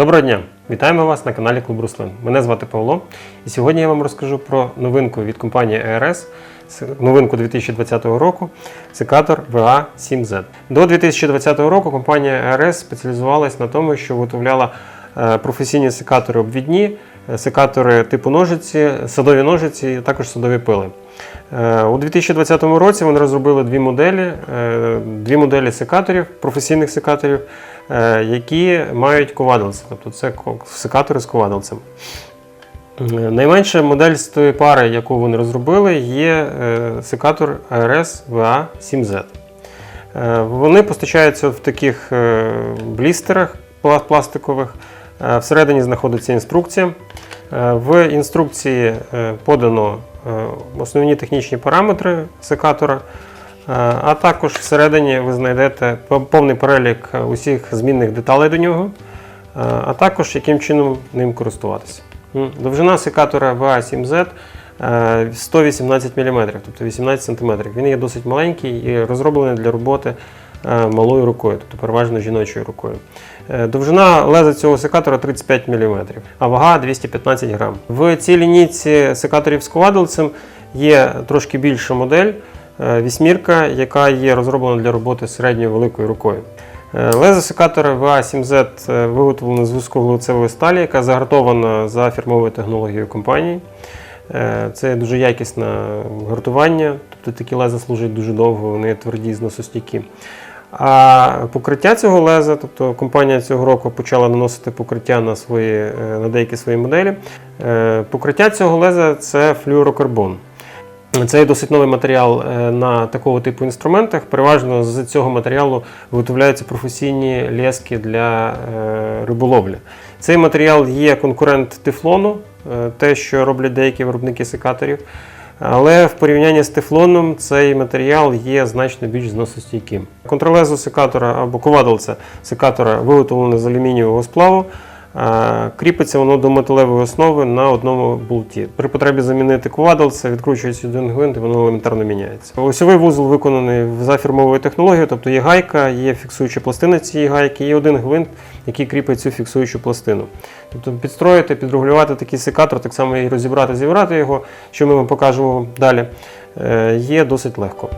Доброго дня! Вітаємо вас на каналі Клуб Руслин. Мене звати Павло, і сьогодні я вам розкажу про новинку від компанії ERS, новинку 2020 року, секатор VA7Z. До 2020 року компанія ERS спеціалізувалась на тому, що виготовляла е, професійні секатори обвідні, секатори типу ножиці, садові ножиці, а також садові пили. Е, У 2020 році вони розробили дві моделі, е, дві моделі секаторів, професійних секаторів, е, які мають ковадилці, тобто це секатори з ковадилцем. Е, Найменша модель з тої пари, яку вони розробили, є е, секатор ARS VA7Z. Е, Вони постачаються в таких е, блістерах пластикових. Е, Всередині знаходиться інструкція. Е, В інструкції е, подано основні технічні параметри секатора, а також всередині ви знайдете повний перелік усіх змінних деталей до нього, а також яким чином ним користуватися. Довжина секатора VA7Z е, 118 мм, тобто 18 см. Він є досить маленький і розроблений для роботи малою рукою, тобто переважно жіночою рукою. Е, Довжина леза цього секатора 35 мм, а вага 215 грам. В цій лінійці секаторів з ковадилцем є трошки більша модель, е, вісьмірка, яка є розроблена для роботи середньою великою рукою. Е, Лезо секатора VA7Z е, виготовлено з вузькоглицевої сталі, яка загартована за фірмовою технологією компанії. Е, Це дуже якісне гартування, тобто такі леза служать дуже довго, вони тверді, зносостійкі. А покриття цього леза, тобто компанія цього року почала наносити покриття на, свої, е, на деякі свої моделі. Е, Покриття цього леза це флюорокарбон. Це досить новий матеріал е, на такого типу інструментах. Переважно з цього матеріалу виготовляються професійні лески для риболовлі. Цей матеріал є конкурент тефлону, те, що роблять деякі виробники секаторів. Але в порівнянні з тефлоном цей матеріал є значно більш зносостійким. Контролезо секатора або ковадолця секатора виготовлено з алюмінієвого сплаву. Кріпиться воно до металевої основи на одному болті. При потребі замінити ковадолце, відкручується один гвинт і воно елементарно міняється. Осьовий вузол виконаний за фірмовою технологією, тобто є гайка, є фіксуюча пластина цієї гайки, є один гвинт, який кріпить цю фіксуючу пластину. Тобто підстроїти, підрегулювати такий секатор, так само і розібрати, зібрати його, що ми вам покажемо далі, е, є досить легко.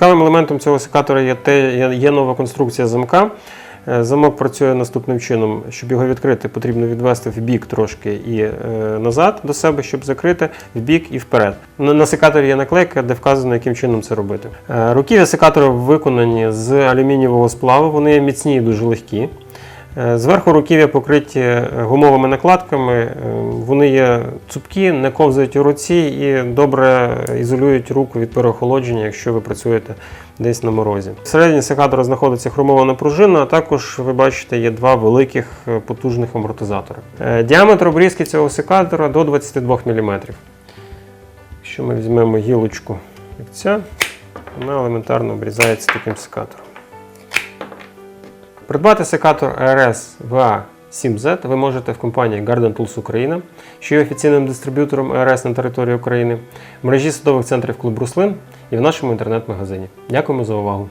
Цікавим елементом цього секатора є, те, є- нова конструкція замка. Е, Замок працює наступним чином. Щоб його відкрити, потрібно відвести в бік трошки і е, назад до себе, щоб закрити в бік і вперед. На, на секаторі є наклейка, де вказано, яким чином це робити. Е, руків'я секатора виконані з алюмінієвого сплаву, вони міцні і дуже легкі. Е, Зверху руків'я покриті е, гумовими накладками. Е, Вони є цупкі, не ковзають у руці і добре ізолюють руку від переохолодження, якщо ви працюєте десь на морозі. Всередині секатора знаходиться хромована пружина, а також ви бачите є два великих потужних амортизатори. Діаметр обрізки цього секатора до 22 мм. Якщо ми візьмемо гілочку, як ця, вона елементарно обрізається таким секатором. Придбати секатор RS VA7Z ви можете в компанії Garden Tools Україна, що є офіційним дистриб'ютором РС на території України, в мережі садових центрів Клуб Руслин і в нашому інтернет-магазині. Дякуємо за увагу!